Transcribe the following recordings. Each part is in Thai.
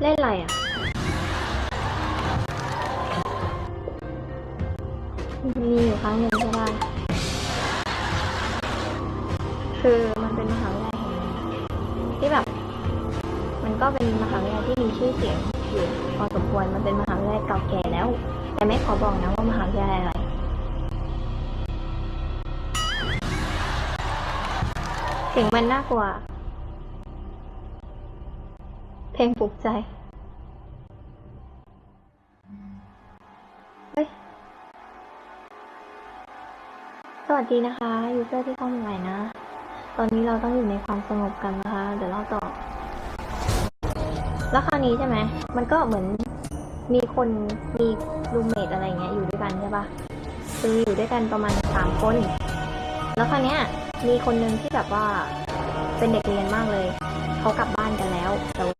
เล่นอะไรอะมีอยู่ครั้งหนึ่งใช่ไหมคือมันเป็นมหาวิทยาลัยแห่งหนึ่งที่แบบ มันก็เป็นมหาวิทยาลัยที่มีชื่อเสียงอยู่พอสมควรมันเป็นมหาวิทยาลัยเก่าแก่แล้ว แต่ไม่ขอบอกนะว่ามหาวิทยาลัยอะไรเสียงมันน่ากลัว เพลงปลุกใจ เฮ้ย สวัสดีนะคะ ยูเซอร์ที่เข้ามาใหม่นะ ตอนนี้เราต้องอยู่ในความสงบกันนะคะ เดี๋ยวเราต่อ แล้วคราวนี้ใช่ไหม มันก็เหมือนมีคนมีรูมเมทอะไรเงี้ยอยู่ด้วยกันใช่ปะคืออยู่ด้วยกันประมาณสามคน แล้วคราวเนี้ยมีคนหนึ่งที่แบบว่าเป็นเด็กเรียนมากเลย เขากลับบ้านกันแล้ว แต่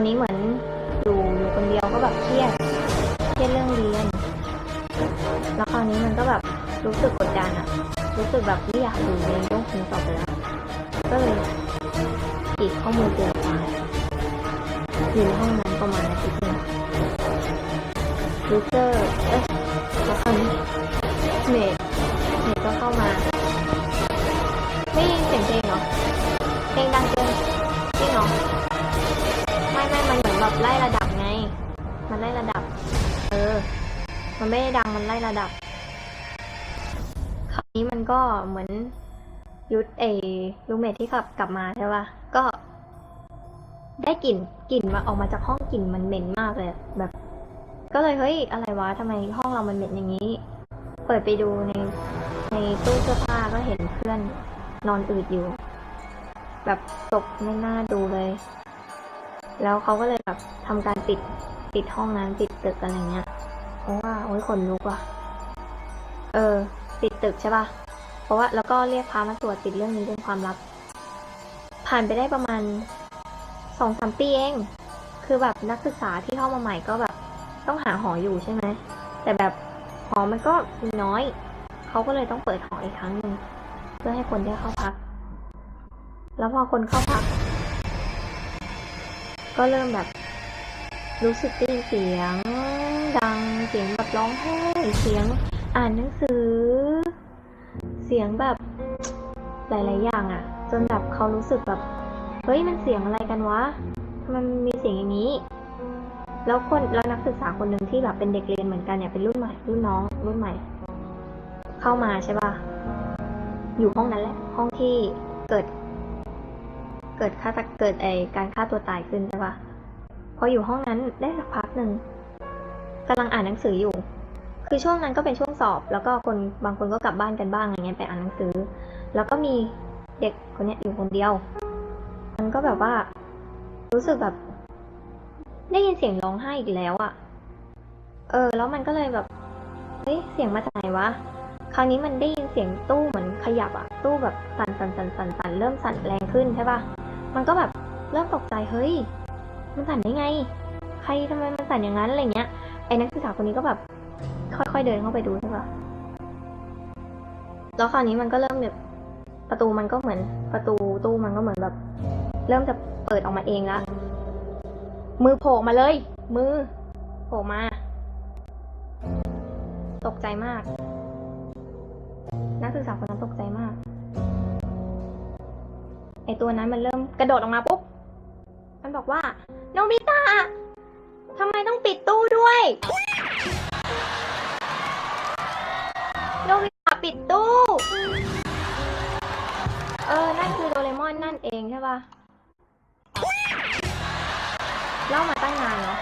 อนนี้เหมือนอยู่อยู่คนเดียวก็แบบเครียดเครียดเรื่องเรียน แล้วคราวนี้มันก็แบบรู้สึกกดดันอะรู้สึกแบบไม่อยากอยู่ในโลกนี้ต่อไปแล้ว ก็เลยกรีดข้อมือเตือนมาอยู่ในห้องนั้นประมาณอาทิตย์หนึงยูเซอร์เอ๊ะแล้วคราวนี้เมดเมดก็เข้ามา ไม่ยินเสียงเพลงเหรอเพลงดัง แบบไล่ระดับไง มันไล่ระดับ เออ มันไม่ได้ดังมันไล่ระดับ คราวนี้มันก็เหมือนยุทธเอรูเมทที่ขับกลับมาใช่ป่ะ ก็ ได้กลิ่นกลิ่นมาออกมาจากห้องกลิ่นมันเหม็นมากเลยแบบ ก็เลยเฮ้ยอะไรวะทำไมห้องเรามันเหม็นอย่างนี้ เปิดไปดูในในตู้เสื้อผ้าก็เห็นเพื่อนนอนอืดอยู่ แบบตกไม่น่าดูเลย แล้วเขาก็เลยแบบทำการปิดปิดห้องนั้นปิดตึกอะไรเงี้ย เพราะว่าโอ้ยขนลุกว่ะ เออ ปิดตึกใช่ป่ะ เพราะว่าแล้วก็เรียกพามาตรวจปิดเรื่องนี้เป็นความลับ ผ่านไปได้ประมาณสองสามปีเอง คือแบบนักศึกษาที่เข้ามาใหม่ก็แบบ ต้องหาหออยู่ใช่ไหม แต่แบบหอมันก็มีน้อย เขาก็เลยต้องเปิดหออีกครั้งหนึ่งเพื่อให้คนได้เข้าพัก แล้วพอคนเข้าพัก ก็เริ่มแบบ รู้สึกได้ยินเสียง ดังเสียงแบบร้องไห้เสียงอ่านหนังสือ เสียงแบบหลายๆอย่างอะ่ะ จนแบบเขารู้สึกแบบเฮ้ยมันเสียงอะไรกันวะมมันมีเสียงอย่างนี้ แล้วคนแล้วนักศึกษาคนหนึ่งที่แบบเป็นเด็กเรียนเหมือนกันเนี่ยเป็นรุ่นใหม่รุ่นน้อง รุ่นใหม่ เข้ามาใช่ป่ะอยู่ห้องนั้นแหละ ห้องที่เกิด เกิดฆาตเกิดไอการฆ่าตัวตายขึ้นใช่ปะพออยู่ห้องนั้นได้สักพักหนึ่งกำลังอ่านหนังสืออยู่ คือช่วงนั้นก็เป็นช่วงสอบ แล้วก็คนบางคนก็กลับบ้านกันบ้างอะไรเงี้ยไปอ่านหนังสือ แล้วก็มีเด็กคนเนี้ยอยู่คนเดียว มันก็แบบว่า รู้สึกแบบ ได้ยินเสียงร้องไห้อีกแล้วอะ่ะ เออ แล้วมันก็เลยแบบเฮ้ยเสียงมาจากไหนวะคราวนี้มันได้ยินเสียงตู้เหมือนขยับอะตู้แบบสั่นสั่นสั่นสั่นสั่นเริ่มสั่นแรงขึ้นใช่ปะ มันก็แบบเริ่มตกใจเฮ้ย มันสั่นได้ไง ใครทำไมมันสั่นอย่างนั้นอะไรเงี้ยไอ้นักศึกษาคนนี้ก็แบบ ค่อยๆเดินเข้าไปดูใช่ปะแล้วคราวนี้มันก็เริ่มแบบประตูมันก็เหมือน ประตูตู้มันก็เหมือนแบบ เริ่มจะเปิดออกมาเองละมือโผล่มาเลย มือโผล่มา ตกใจมาก นักศึกษาคนนั้นตกใจมาก ไอตัวนั้นมันเริ่มกระโดดออกมาปุ๊บ มันบอกว่า โนบิตะทำไมต้องปิดตู้ด้วย โนบิตะปิดตู้ เออ นั่นคือโดเรมอนนั่นเองใช่ปะเล่ามาตั้งนานเนาะ